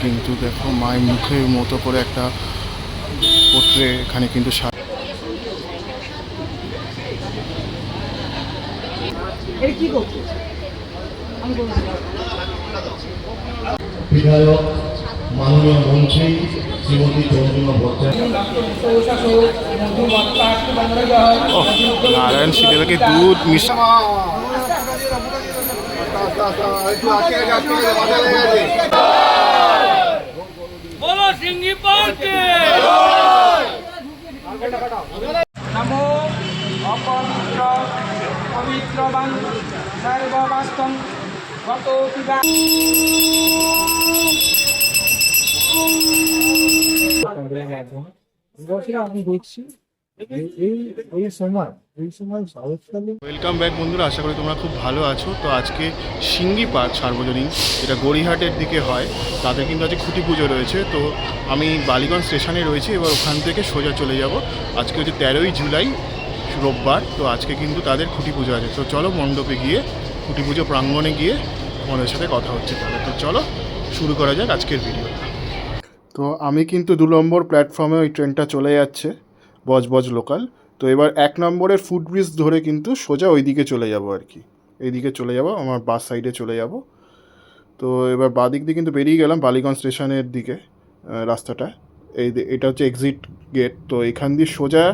কিন্তু দেখো মায়ের মুখের মতো করে একটা পোট্রে এখানে কিন্তু বিধায়ক মাননীয় মন্ত্রী শ্রীমতী চন্দ্রিমা ভট্টাচার্য নারায়ণ সিরিয়ালকে দুধ মিশা বলো সিঙ্গি পার্কে। নমো অপবিত্র পবিত্রবান সর্ববাস্তম গত পিবা আমি দেখছি এই- এই এই সময় এই সময় শরৎকালে ওয়েলকাম ব্যাক বন্ধুরা আশা করি তোমরা খুব ভালো আছো। তো আজকে সিঙ্গি পার্ক সার্বজনীন যেটা গড়িহাটের দিকে হয় তাদের কিন্তু আজকে খুঁটি পুজো রয়েছে। তো আমি বালিগঞ্জ স্টেশনে রয়েছি এবার ওখান থেকে সোজা চলে যাব। আজকে হচ্ছে তেরোই জুলাই রোববার তো আজকে কিন্তু তাদের খুঁটি পুজো আছে। তো চলো মণ্ডপে গিয়ে খুঁটি পুজো প্রাঙ্গণে গিয়ে তোমাদের সাথে কথা হচ্ছে তাহলে। তো চলো শুরু করা যাক আজকের ভিডিও তো আমি কিন্তু দু নম্বর প্ল্যাটফর্মে ওই ট্রেনটা চলে যাচ্ছে বজবজ লোকাল তো এবার এক নম্বরের ফুট ব্রিজ ধরে কিন্তু সোজা ওই দিকে চলে যাব আর কি। এইদিকে চলে যাব, আমার বাস সাইডে চলে যাব। তো এবার বাদিক দিয়ে কিন্তু বেরিয়ে গেলাম বালিগঞ্জ স্টেশনের দিকে রাস্তাটা। এই এটা হচ্ছে এক্সিট গেট তো এখান দিয়ে সোজা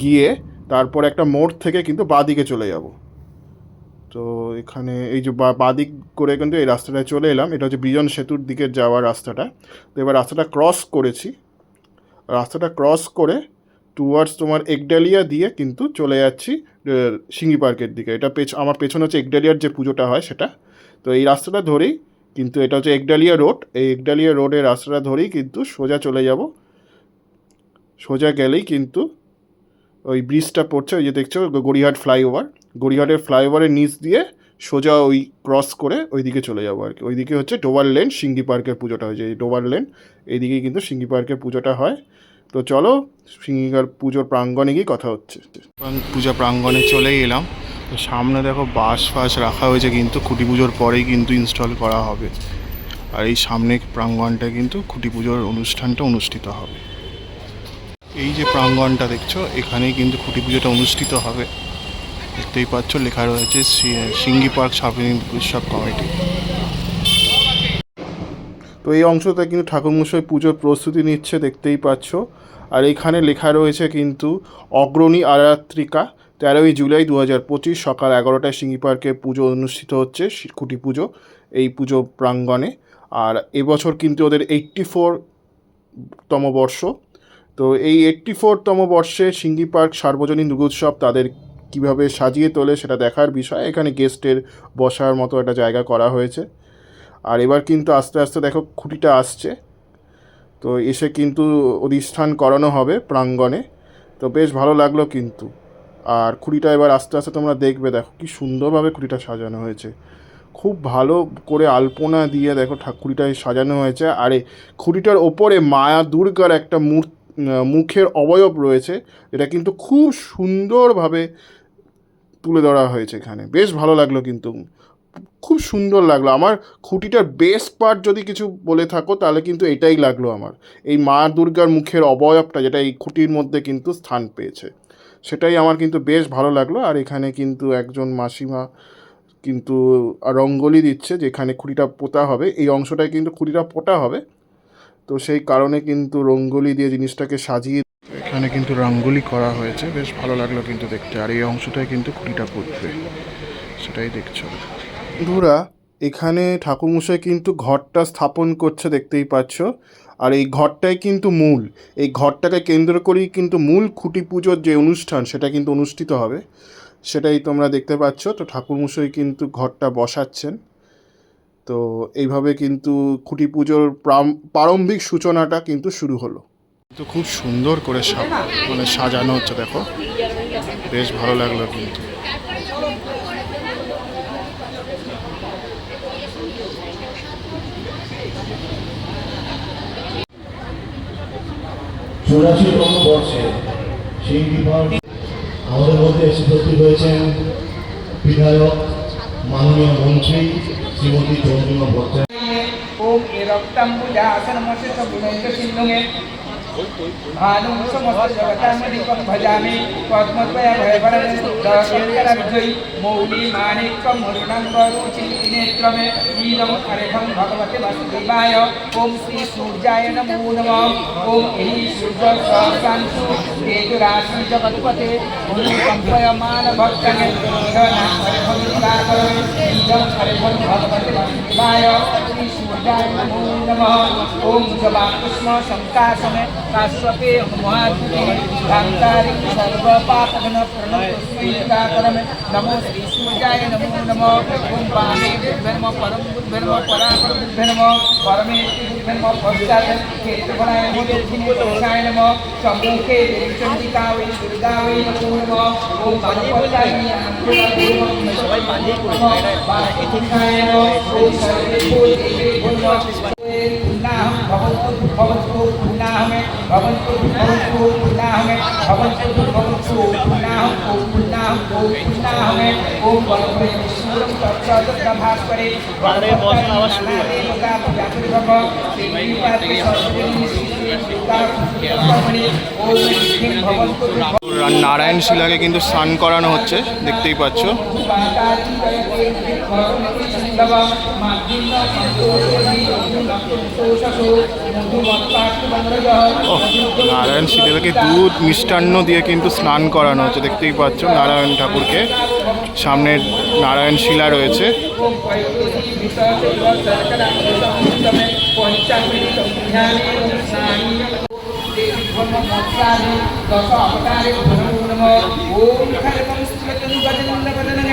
গিয়ে তারপর একটা মোড় থেকে কিন্তু বাদিকে চলে যাব। তো এখানে এই যে বা, বাদিক করে কিন্তু এই রাস্তাটায় চলে এলাম, এটা হচ্ছে বিজন সেতুর দিকে যাওয়ার রাস্তাটা। তো এবার রাস্তাটা ক্রস করেছি। রাস্তাটা ক্রস করে টুয়ার্ডস তোমার একডালিয়া দিয়ে কিন্তু চলে যাচ্ছি সিঙ্গি পার্কের দিকে। এটা পেছ আমার পেছনে হচ্ছে একডালিয়ার যে পুজোটা হয় সেটা। তো এই রাস্তাটা ধরেই কিন্তু এটা হচ্ছে একডালিয়া রোড এই একডালিয়া রোডের রাস্তাটা ধরেই কিন্তু সোজা চলে যাব। সোজা গেলেই কিন্তু ওই ব্রিজটা পড়ছে, ওই যে দেখছ গড়িহাট ফ্লাইওভার গড়িহাটের ফ্লাইওভারের নিচ দিয়ে সোজা ওই ক্রস করে ওইদিকে চলে যাব আর কি। ওইদিকে হচ্ছে ডোবার লেন সিঙ্গি পার্কের পুজোটা হয়, যে এই ডোবার লেন এইদিকেই কিন্তু সিঙ্গি পার্কের পুজোটা হয়। তো চলো সিঙ্গিকার পুজোর প্রাঙ্গণে গিয়ে কথা হচ্ছে। পূজা প্রাঙ্গণে চলেই এলাম। তো সামনে দেখো বাস ফাঁস রাখা হয়েছে কিন্তু, খুঁটি পুজোর পরেই কিন্তু ইনস্টল করা হবে। আর এই সামনে প্রাঙ্গণটা কিন্তু খুঁটি পুজোর অনুষ্ঠানটা অনুষ্ঠিত হবে। এই যে প্রাঙ্গণটা দেখছ, এখানেই কিন্তু খুঁটি পুজোটা অনুষ্ঠিত হবে। দেখতেই পাচ্ছ, লেখা রয়েছে সিঙ্গি পার্ক সার্বজনীন উৎসব কমিটি। তো এই অংশতে কিন্তু ঠাকুরমশাই পুজোর প্রস্তুতি নিচ্ছে, দেখতেই পাচ্ছ। আর এখানে লেখা রয়েছে কিন্তু, অগ্রণী আরাত্রিকা, তেরোই জুলাই দু হাজার পঁচিশ সকাল এগারোটায় সিঙ্গি পার্কে পুজো অনুষ্ঠিত হচ্ছে খুঁটি পুজো, এই পুজো প্রাঙ্গণে। আর এবছর কিন্তু ওদের এইট্টি ফোর তম বর্ষ। তো এই এইট্টি ফোরতম বর্ষে সিঙ্গি পার্ক সার্বজনীন দুর্গোৎসব তাদের কীভাবে সাজিয়ে তোলে সেটা দেখার বিষয়। এখানে গেস্টের বসার মতো একটা জায়গা করা হয়েছে। আর এবার কিন্তু আস্তে আস্তে দেখো খুঁটিটা আসছে। তো এসে কিন্তু অধিষ্ঠান করানো হবে প্রাঙ্গণে। তো বেশ ভালো লাগল কিন্তু। আর খুঁটিটা এবার আস্তে আস্তে তোমরা দেখবে, দেখো কি সুন্দরভাবে খুঁটিটা সাজানো হয়েছে। খুব ভালো করে আলপনা দিয়ে দেখো ঠাকুরিটায় সাজানো হয়েছে। আর এই খুঁটিটার ওপরে মায়া দুর্গার একটা মূর মুখের অবয়ব রয়েছে। এটা কিন্তু খুব সুন্দরভাবে তুলে ধরা হয়েছে এখানে। বেশ ভালো লাগল কিন্তু। খুব সুন্দর লাগল। আমার খুঁটিটার বেস্ট পার্ট যদি কিছু বলে থাকো, তাহলে কিন্তু এটাই লাগল আমার। এই মা দুর্গার মুখের অবয়বটা, যেটা এই খুঁটির মধ্যে কিন্তু স্থান পেয়েছে। সেটাই আমার কিন্তু বেশ ভালো লাগল। আর এখানে কিন্তু একজন মাসিমা কিন্তু রঙ্গোলি দিচ্ছে, যেখানে খুঁটিটা পোতা হবে। এই অংশটায় কিন্তু খুঁটিটা পোতা হবে। তো সেই কারণে কিন্তু রঙ্গোলি দিয়ে জিনিসটাকে সাজিয়ে এখানে কিন্তু রঙ্গোলি করা হয়েছে। বেশ ভালো লাগল কিন্তু দেখতে। আর এই অংশটায় কিন্তু খুঁটিটা পুঁতবে। সেটাই দেখছ। বন্ধুরা, এখানে ঠাকুরমশাই কিন্তু ঘরটা স্থাপন করছে, দেখতেই পাচ্ছ। আর এই ঘরটাই কিন্তু মূল। এই ঘরটাকে কেন্দ্র করেই কিন্তু মূল খুঁটি পুজোর যে অনুষ্ঠান, সেটা কিন্তু অনুষ্ঠিত হবে। সেটাই তোমরা দেখতে পাচ্ছ। তো ঠাকুরমশাই কিন্তু ঘরটা বসাচ্ছেন। তো এইভাবে কিন্তু খুঁটি পুজোর প্রারম্ভিক সূচনাটা কিন্তু শুরু হলো। তো খুব সুন্দর করে মানে সাজানো হচ্ছে, দেখো। বেশ ভালো লাগল কিন্তু। চৌরাশিতম বর্ষে সেই বিভাগ আমাদের মধ্যে এসে উপস্থিত হয়েছেন বিধায়ক, মাননীয় মন্ত্রী শ্রীমতী চন্দ্রিমা ভট্টাচার্য। ওম এর রক্তাম্বুজাসনমসে সগুণৈক সব ভানুং সমস্ত भानुसमस्तजगतां दिकं भजामि पद्मद्वयभयवरविजयी मौलिमाणिक्यं मुरुणं वरुचिनेत्रमे नीलम् अर्घं भगवते वसुदेवाय. ॐ श्री सूर्याय नमो नमः. ॐ ह्री सूर्यसहसांसु तेजुराशि जगत्पते. गुरुकम्पयमान भक्तने अर्घं भगवते वसुदेवाय. विद्याय नमो नमः ॐ जवाकृष्ण शङ्कासने काश्यपे महात्मे कान्तारि सर्वपापघन प्रणवस्मैकाकरमे नमो श्रीसूर्याय नमो नमः ॐ वामे बुद्धर्म परम बुद्धर्म परापर बुद्धर्म परमे बुद्धर्म पश्चात् केतुभराय बुद्धोषाय नमः सम्मुखे देवीचण्डिका वै दुर्गा वै नमो नमः ॐ पदपदाय सबै पानी ॐ सर्वे সম্মুখে দেবী চণ্ডিকা ওই দুর্গা ওই নমো নমঃ ওম গণপতায় সবাই পালিয়ে করছে এখানে ওম সর্বে ভূতে পুণ্যাহম ভবন্তু ভবন্তু পুণ্যাহমে নারায়ণ শিলাকে কিন্তু স্নান করানো হচ্ছে, দেখতেই পাচ্ছ। নারায়ণ শিলাকে দুধ মিষ্টান্ন দিয়ে কিন্তু স্নান করানো হচ্ছে, দেখতেই পাচ্ছ নারায়ণ ঠাকুরকে। সামনে নারায়ণ শিলা রয়েছে। సంవత్సరాలు దశ అవతారి ఓం కల్పం స్మృతం వదనం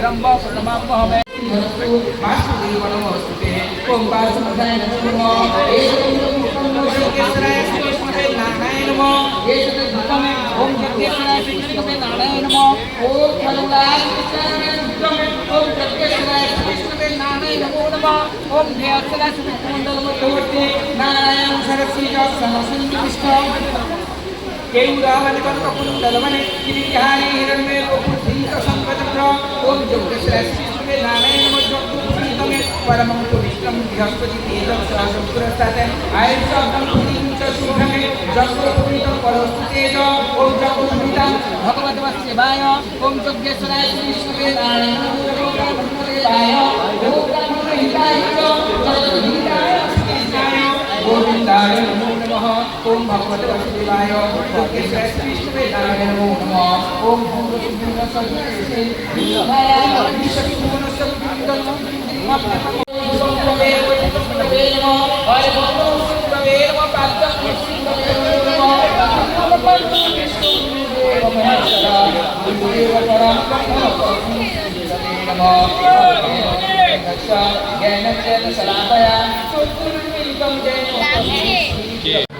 శ్రీరంభ ప్రణమామహమే వాసుదేవనమస్తే ఓంకార సమర్థాయ నమో ఓంకారేశ్వరాయ శ్రీకృష్ణమే నారాయణ నమో ఓం ప్రత్యేశ్వరాయ శ్రీకృష్ణమే నారాయణ నమో. ఓం ఫలదాయ ఓం ప్రత్యేశ్వరాయ శ్రీకృష్ణమే కేంద్రాలని కనుక కుండలమని ఇది ధ్యాన హిరణ్మే ఒక ओम जोगेश्वरस्मे नारायण नमः परमं पवित्रं बृहस्पति तेजं सहस्रपुरस्ताते आयुष्यं पुरीं च शुभमे जगोपवितं परस्तु तेज ओम जगोपवितं भगवद्वत्सेवाय ओम जोगेश्वराय श्री नारायण नमः ओम भगवते वसुदेवाय। दुर्गेश्वर कृष्णवेदाय नमो नमः। ओम भूर्भुवः जैन शलाकया चतुर्मिलितं जैनो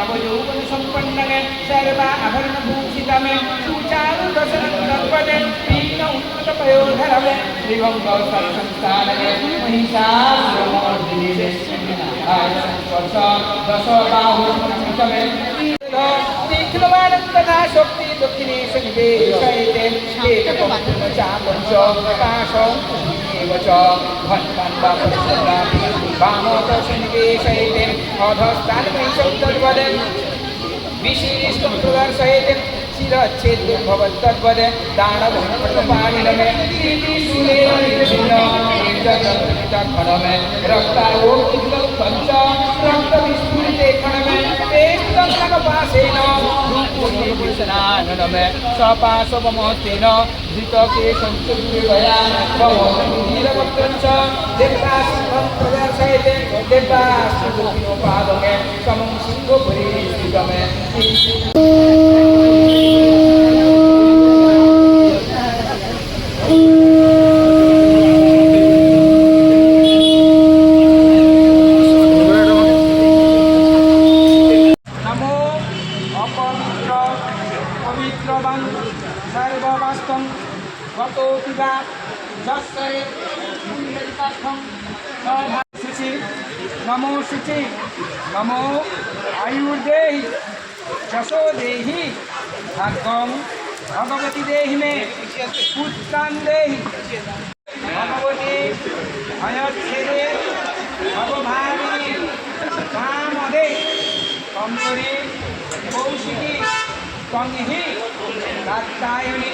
सुलोचनमे नवयौवन सम्पन्नमे सर्वा आभरणभूषितमे सुचारुदशनं दर्पणे तीर्ण उन्नतपयोधरमे श्रीभङ्ग संस्थानमे महिषासुरमर्दिनि स्पर्श তীক্ষ্ণবানন্দনা শক্তি দক্ষিণে সন্নিবেশয়িতে একচামঞ্চ কাশং এব চ ঘণ্টান বা পরিশ্রমাণ বামত সন্নিবেশয়িতে অধস্থান বৈশব্দবদে বিশিষ্টম প্রদর্শয়িতে শিরচ্ছেদ্ভবদ্বদে দানবপাণিনমে রক্তাও रूपुनि पुरुषनाननमे सपाशवमस्तेन धृतके संस्कृतिभया भवतीरवक्त्रञ्च देवासिंहं प्रदर्शयते देवासिंहोपादमे समं सिंहपुरी स्थितमे গতোতিবা যশ্বরে মুন্ডলিকাক্ষং শুচি নমো শুচি, নমো আয়ুর্দেহি, যশো দেহি ভাগ্যং ভগবতী দেহি মে পুত্রান দেহি। ভগবতী অয়চ্ছেদে ভগভাবিনী কামদে। কম্বরী কৌশিকী, কংহি কাত্তায়নী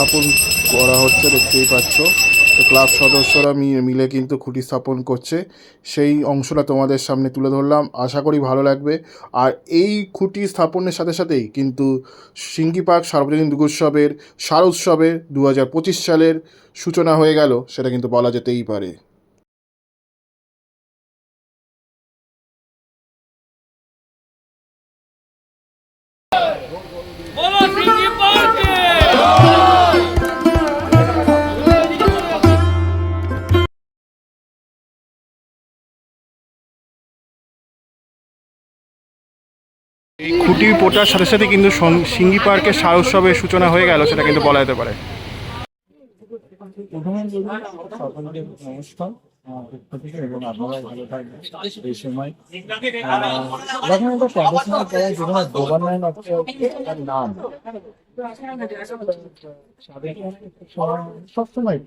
স্থাপন করা হচ্ছে, দেখতেই পাচ্ছ। তো ক্লাব সদস্যরা মিলে কিন্তু খুঁটি স্থাপন করছে। সেই অংশটা তোমাদের সামনে তুলে ধরলাম। আশা করি ভালো লাগবে। আর এই খুঁটি স্থাপনের সাথে সাথেই কিন্তু সিঙ্গি পার্ক সার্বজনীন দুর্গোৎসবের শারোৎসবের দু হাজার পঁচিশ সালের সূচনা হয়ে গেল। সেটা কিন্তু বলা যেতেই পারে। এই খুঁটি পোটার সাথে সাথে কিন্তু সিঙ্গি পার্কের সার উৎসবের সূচনা হয়ে গেল, সেটা কিন্তু বলা যেতে পারে। সবসময়।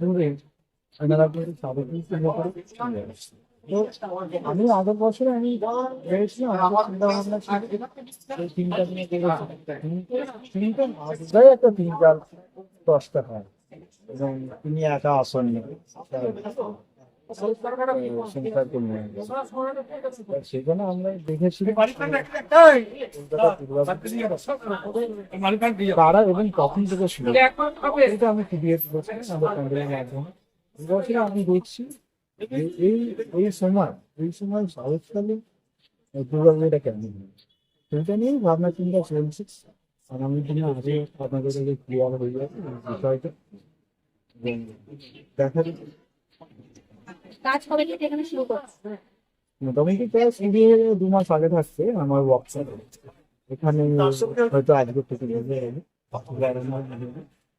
ধরে আমি আগের বছরে আমি ভেবেছিলাম চিন্তা ভাবনা তিনটা একটা তিন দশটা হয়। এবং তিনি একা আসেননি সেখানে আমরা দেখেছি তারা এবং তখন থেকে ছিল। এটা আমি আমি দেখছি এই এই- এই সময় এই সময় সাউথকালে দুর্গা পুজোটা কেমন সেটা নিয়েই ভাবনা চিন্তা চলছে। আগামী দিনে আগে আপনাদের কাছে ক্লিয়ার হয়ে যাবে বিষয়টা। দেখা কাজ কবে থেকে এখানে শুরু করছে? মোটামুটি প্রায় সিডি দু মাস আগে থাকছে আমার ওয়ার্কশপ এখানে হয়তো আজকে থেকে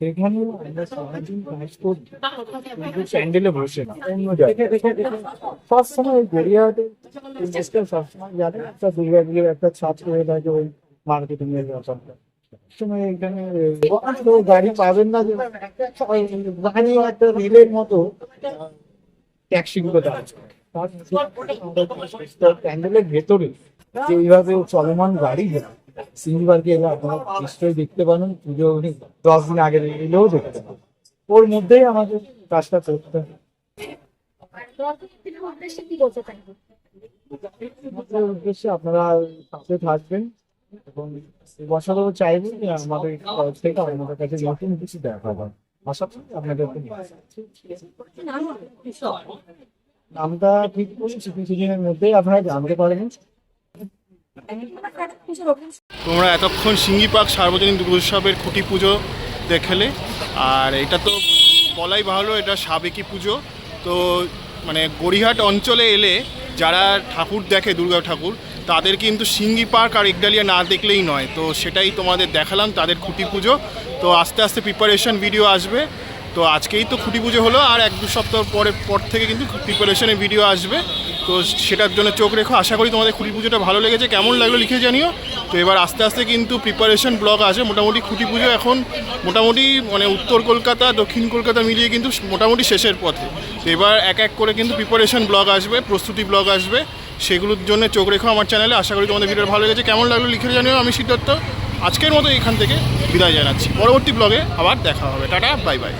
এখানে গাড়ি পাবেন না গাড়ি একটা রেলের মতো, ট্যাক্সি গুলো দাঁড়াচ্ছে। প্যান্ডেলের ভেতরে যে এইভাবে চলমান গাড়ি সিঙ্গিবারকে এলে আপনারা নিশ্চয়ই দেখতে পাবেন পুজো উনি দশ দিন আগে এলেও দেখতে পাবেন ওর মধ্যেই আমাদের কাজটা করতে হবে আপনারা সাথে থাকবেন এবং এবছরও চাইব যে আমাদের তরফ থেকে আমাদের কাছে নতুন কিছু দেখা যায় আশা করি। নাম নামটা ঠিক করেছি কিছুদিনের মধ্যেই আপনারা জানতে পারবেন। তোমরা এতক্ষণ সিঙ্গিপাক সার্বজনীন দুর্গোৎসবের খুঁটি পুজো দেখলে। আর এটা তো বলাই ভালো, এটা সাবেকি পুজো। তো মানে গড়িহাট অঞ্চলে এলে যারা ঠাকুর দেখে, দুর্গা ঠাকুর, তাদের কিন্তু সিঙ্গি পার্ক আর একডালিয়া না দেখলেই নয়। তো সেটাই তোমাদের দেখালাম, তাদের খুঁটি পুজো। তো আস্তে আস্তে প্রিপারেশন ভিডিও আসবে। তো আজকেই তো খুঁটি পুজো হলো, আর এক দু সপ্তাহ পরের পর থেকে কিন্তু প্রিপারেশনের ভিডিও আসবে। তো সেটার জন্য চোখ রেখো। আশা করি তোমাদের খুঁটি পুজোটা ভালো লেগেছে, কেমন লাগল লিখে জানিও। তো এবার আস্তে আস্তে কিন্তু প্রিপারেশন ব্লগ আসে মোটামুটি খুঁটি পুজো এখন মোটামুটি মানে উত্তর কলকাতা, দক্ষিণ কলকাতা মিলিয়ে কিন্তু মোটামুটি শেষের পথে। তো এবার এক এক করে কিন্তু প্রিপারেশন ব্লগ আসবে, প্রস্তুতি ব্লগ আসবে। সেগুলোর জন্য চোখ রেখো আমার চ্যানেলে আশা করি তোমাদের ভিডিও ভালো লেগেছে। কেমন লাগল লিখে জানিও আমি সিদ্ধার্থ। আজকের মতো এখান থেকে বিদায় জানাচ্ছি। পরবর্তী ব্লগে আবার দেখা হবে। Tata bye bye